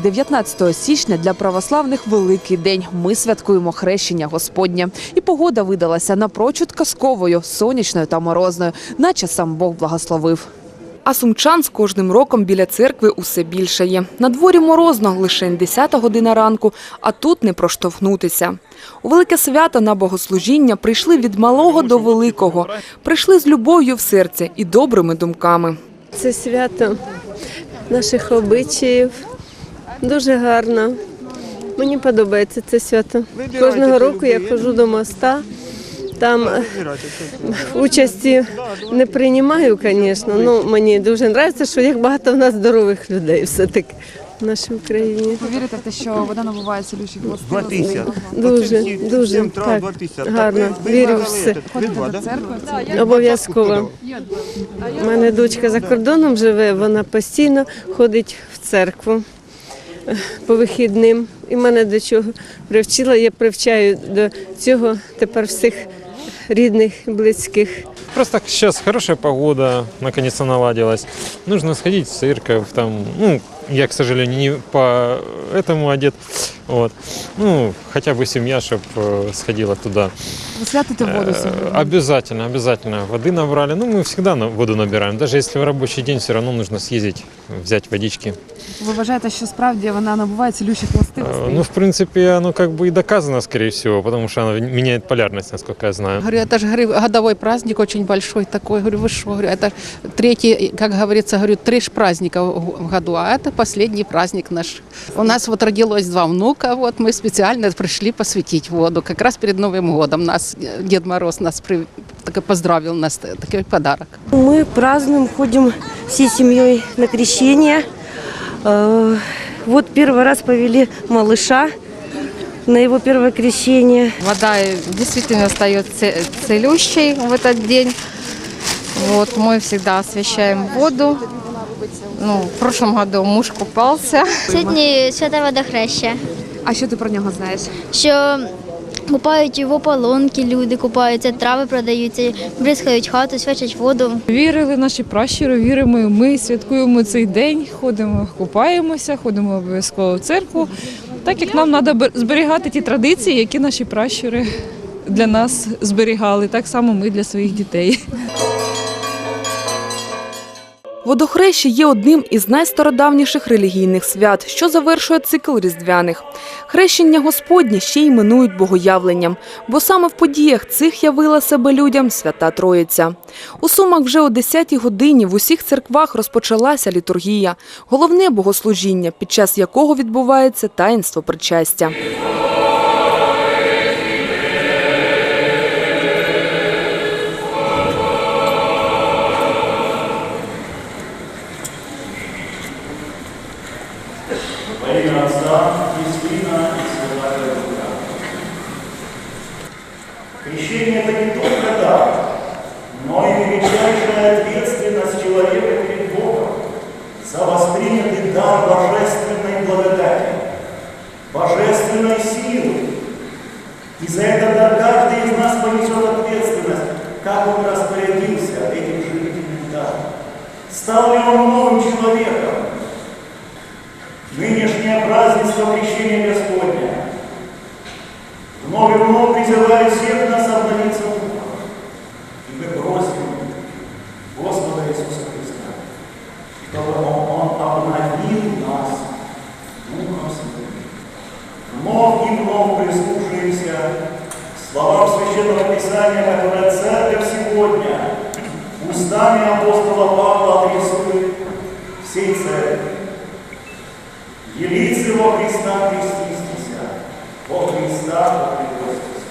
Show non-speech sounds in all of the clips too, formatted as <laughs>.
19 січня для православних великий день. Ми святкуємо хрещення Господнє. І погода видалася напрочуд казковою, сонячною та морозною, наче сам Бог благословив. А сумчан з кожним роком біля церкви усе більше є. На дворі морозно, лише 10 година ранку, а тут не проштовхнутися. У велике свято на богослужіння прийшли від малого до великого. Прийшли з любов'ю в серці і добрими думками. Це свято наших обичаїв. Дуже гарно. Мені подобається це свято. Кожного року я ходжу до моста. Там <laughs> участі не приймаю, звісно. Ну, мені дуже подобається, що як багато в нас здорових людей все-таки в нашій Україні. Ви вірите в те, що вода набуває цілющих Два. Дуже, дуже так, гарно. Вірю в все. Обов'язково. У мене дочка за кордоном живе, вона постійно ходить в церкву по вихідним. І мене до чого привчила, я привчаю до цього тепер всіх рідних, близьких. Просто сейчас хорошая погода, наконец-то наладилась. Нужно сходить в церковь, там, ну, я, к сожалению, не по этому одет, вот. Ну, хотя бы семья, чтобы сходила туда. Ви святите воду Э, сьогодні? Обязательно, обязательно. Воды набрали. Ну, мы всегда на- воду набираем. Даже если в рабочий день, все равно нужно съездить, взять водички. Ви вважаєте, що справді вона набуває цілющих Э, властивостей? Ну, в принципе, оно как бы и доказано, скорее всего, потому что оно меняет полярность, насколько я знаю. Говорю, это же говорю, годовой праздник очень большой такой. Говорю, вы что? Говорю, это третий, как говорится, говорю, три ж праздника в в году, а это последний праздник наш. У нас вот родилось два внука, вот мы специально пришли посвятить воду. Как раз перед Новым годом нас э, Дед Мороз нас при, так и поздравил нас, э, такой подарок. Мы празднуем, ходим всей семьей на крещение. Э, Вот первый раз повели малыша на его первое крещение. Вода действительно стает це- целющей в этот день. Вот, мы всегда освещаем воду. Ну, в прошлом году муж купался. Сьогодні свята водохреща, А що ти про нього знаєш? що купають в ополонки, люди купаються, трави продаються, бризкають хату, свячать воду. Вірили наші пращури, віримо. і Ми святкуємо цей день, ходимо, купаємося, ходимо обов'язково в церкву. Так як нам треба зберігати ті традиції, які наші пращури для нас зберігали, так само ми для своїх дітей. Водохреща є одним із найстародавніших релігійних свят, що завершує цикл різдвяних. Хрещення Господнє ще й іменують богоявленням, бо саме в подіях цих явила себе людям свята Троїця. У Сумах вже о 10-й годині в усіх церквах розпочалася літургія, головне богослужіння, під час якого відбувається таїнство причастя. Крещение – это не только дар, но и величайшая ответственность человека перед Богом за воспринятый дар божественной благодати, божественной силы. И за этот дар каждый из нас понесет ответственность, как он распорядился этим живительным даром. Стал ли он новым человеком, Нынешнее празднество Крещения Господня вновь и призывает всех нас обновиться духом. И мы просим Господа Иисуса Христа, чтобы Он, обновил нас Духом Святым. Вновь и вновь прислушаемся к словам Священного Писания, которое Церковь сегодня устами апостола Павла адресует всей Церкви. Елицы во Христа крестистися, во Христа покрестись.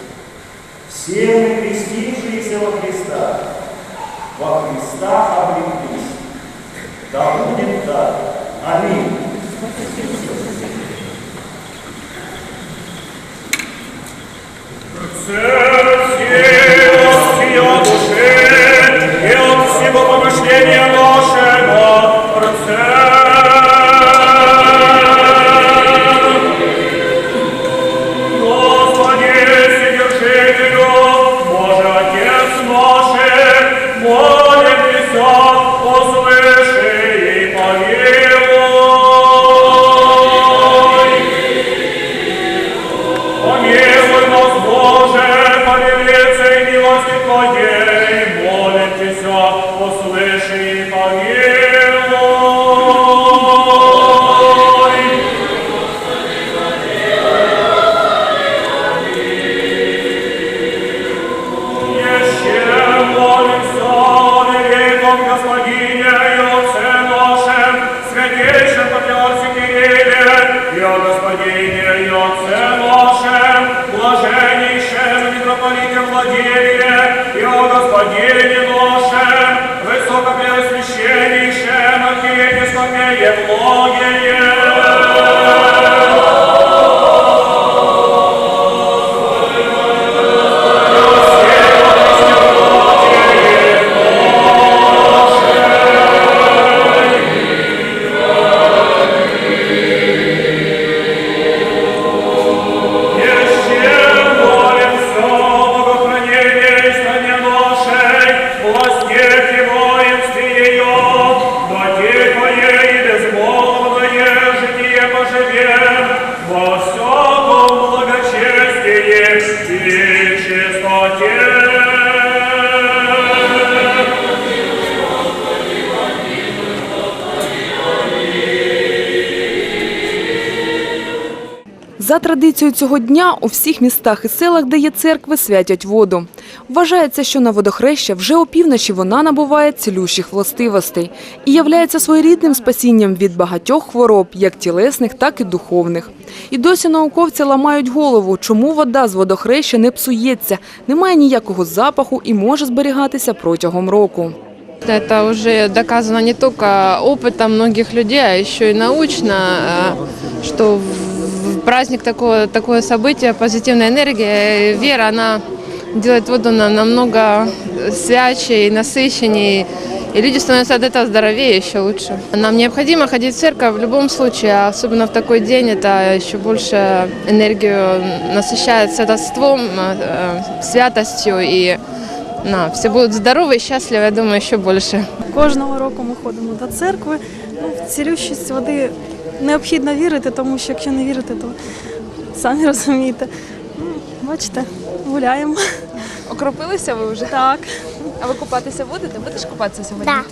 Все мы, крестившиеся во Христа, во Христа обреклись. Да будет так. Аминь. и Panie высокопреосвященнейшем архиепископе Евлогие. За традицією цього дня у всіх містах і селах, де є церкви, святять воду. Вважається, що на водохреща вже опівночі вона набуває цілющих властивостей і являється своєрідним спасінням від багатьох хвороб, як тілесних, так і духовних. І досі науковці ламають голову, чому вода з водохреща не псується, не має ніякого запаху і може зберігатися протягом року. Это уже доказано не только опытом многих людей, а еще и научно, э, что в праздник такое, такое событие, позитивная энергия, э, вера, она делает воду на- намного свячей, насыщенней, и люди становятся от этого здоровее еще лучше. Нам необходимо ходить в церковь в любом случае, а особенно в такой день, это еще больше энергию насыщает святоством, э, э, святостью, и на, все будут здоровы и счастливы, я думаю, еще больше. Кожного року ми ходимо до церкви. Ну, в цілющість води необхідно вірити, тому що якщо не вірити, то самі <laughs> розумієте. Ну, бачите, гуляємо. Окропилися ви вже? Так. А ви купатися будете? Будеш купатися сьогодні? Так.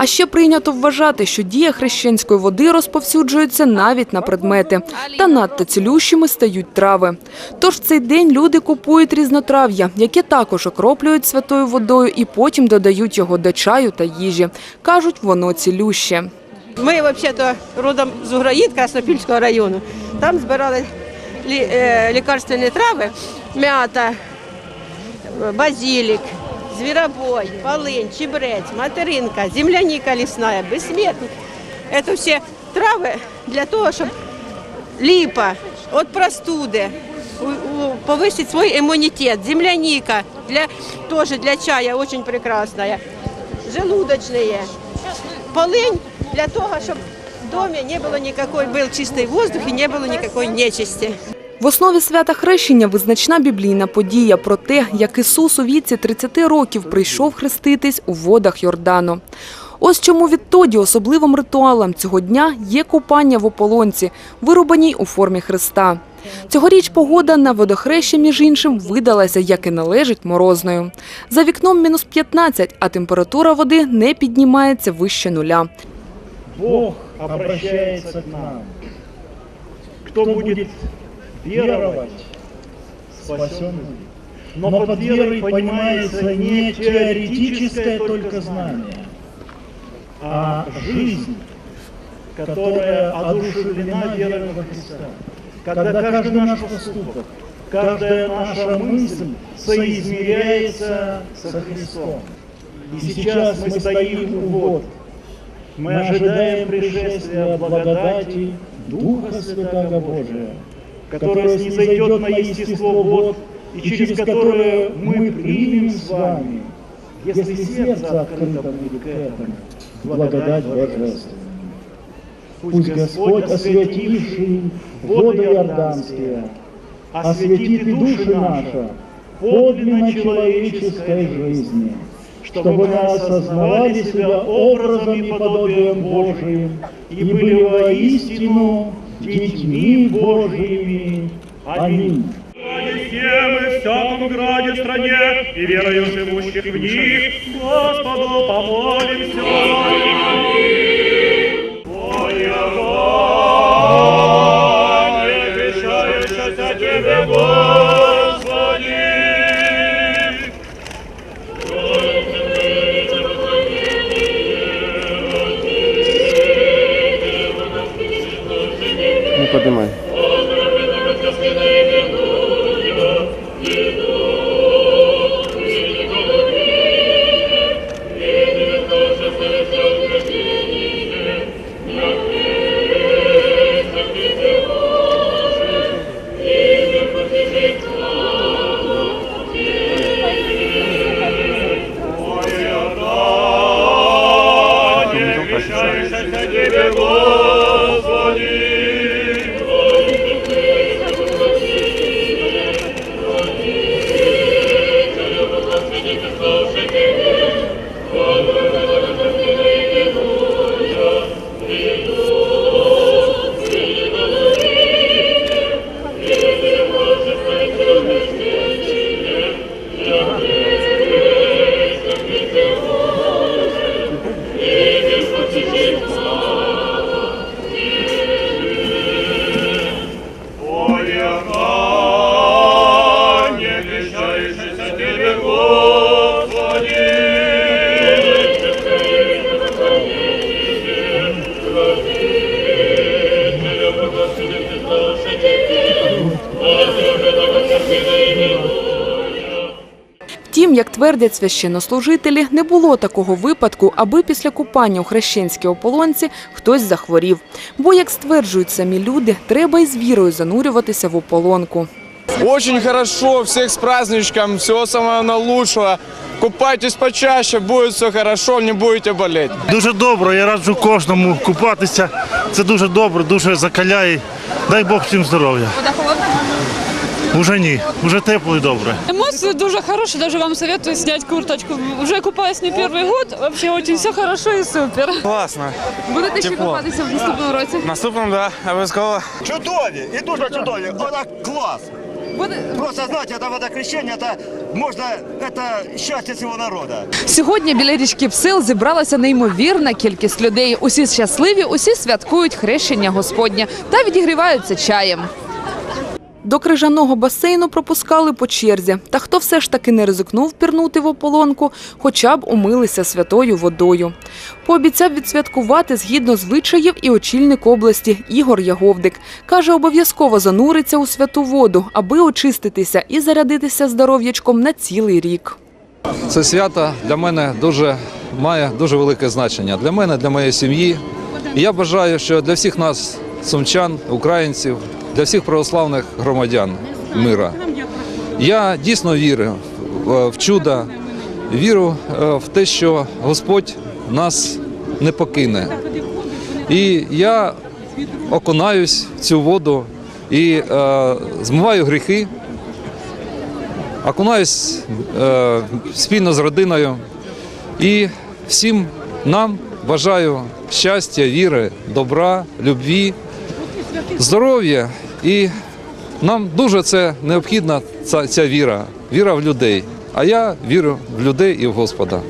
А ще прийнято вважати, що дія хрещенської води розповсюджується навіть на предмети, та надто цілющими стають трави. Тож в цей день люди купують різнотрав'я, яке також окроплюють святою водою і потім додають його до чаю та їжі. Кажуть, воно цілюще. Ми взагалі родом з Уграїд Краснопільського району. Там збирали лі- е, лікарственні трави, м'ята, базилік, звіробой, полинь, чебрець, материнка, земляніка лісна, безсмертник. Це всі трави для того, щоб ліпа від простуди, повысить свой иммунитет. Земляника для, тоже для чая очень прекрасная. Желудочные Полынь для того, чтобы в доме не было никакой, был чистый воздух и не было никакой нечисти. В основі свята хрещення визначна біблійна подія про те, як Ісус у віці 30 років прийшов хреститись у водах Йордану. Ось чому відтоді особливим ритуалом цього дня є купання в ополонці, вирубаній у формі Христа. Цьогоріч погода на водохреща, між іншим, видалася, як і належить, морозною. За вікном мінус 15, а температура води не піднімається вище нуля. Бог обращается к нам. Кто будет веровать, спасен будет. Но под верой понимается не теоретическое только знание, а жизнь, которая одушевлена верой во Христа. Когда каждый наш поступок, каждая наша мысль соизмеряется со Христом. И сейчас мы стоим у вод, мы ожидаем пришествия благодати Духа Святого Божия, которое снизойдет на естество вод и через которое мы примем с вами, если сердце открыто будет к этому, благодать Божественную. Пусть Господь, осветивший воды Иорданские, осветит и души наши подлинно человеческой жизни, чтобы мы осознавали себя образом и подобием Божиим и были воистину детьми Божьими. Аминь. Всем и всяком граде стране, и верою живущих в них, Господу помолимся. Як твердять священнослужителі, не було такого випадку, аби після купання у хрещенській ополонці хтось захворів. Бо, як стверджують самі люди, треба із вірою занурюватися в ополонку. Очень хорошо, всех с праздничком, всего самого наилучшего. Купайтесь почаще, будет все хорошо, не будете болеть. Дуже добре, я раджу кожному купатися. Це дуже добре, дуже закаляє. Дай Бог всім здоров'я. Уже ні, уже тепло і добре. Эмоции дуже хорошие, даже вам советую снять курточку. Уже купаюсь не первый год, вообще очень все хорошо и супер. Класно. Будете ще Тепло. купатися в наступному році? Наступному, да, обов'язково. Чудові і дуже чудові. Вона клас. Просто знаете, это водокрещение, это можно, это счастье всего народа. Сьогодні біля річки Псил зібралася неймовірна кількість людей. Усі щасливі, усі святкують хрещення Господнє та відігріваються чаєм. До крижаного басейну пропускали по черзі. Та хто все ж таки не ризикнув пірнути в ополонку, хоча б умилися святою водою. Пообіцяв відсвяткувати згідно звичаїв і очільник області Ігор Яговдик. Каже, обов'язково зануриться у святу воду, аби очиститися і зарядитися здоров'ячком на цілий рік. Це свято для мене дуже має дуже велике значення. Для мене, для моєї сім'ї. І я бажаю, що для всіх нас, сумчан, українців, для всіх православних громадян мира. Я дійсно вірю в чудо, вірю е, в те, що Господь нас не покине. І я окунаюсь в цю воду і е, змиваю гріхи, окунаюсь е, спільно з родиною і всім нам бажаю щастя, віри, добра, любві, здоров'я. І нам дуже це необхідна ця, ця віра, віра в людей. А я вірю в людей і в Господа.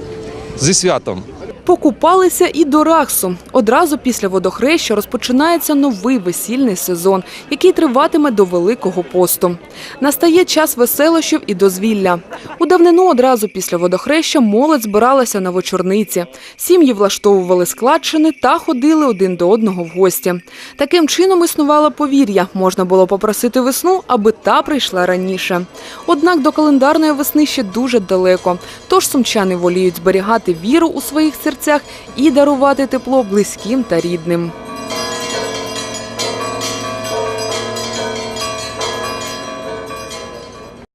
Зі святом! Покупалися і до Рахсу. Одразу після водохреща розпочинається новий весільний сезон, який триватиме до Великого посту. Настає час веселощів і дозвілля. У давнину одразу після водохреща молодь збиралася на вечорниці. Сім'ї влаштовували складчини та ходили один до одного в гості. Таким чином існувало повір'я. Можна було попросити весну, аби та прийшла раніше. Однак до календарної весни ще дуже далеко. Тож сумчани воліють зберігати віру у своїх серцях і дарувати тепло близьким та рідним.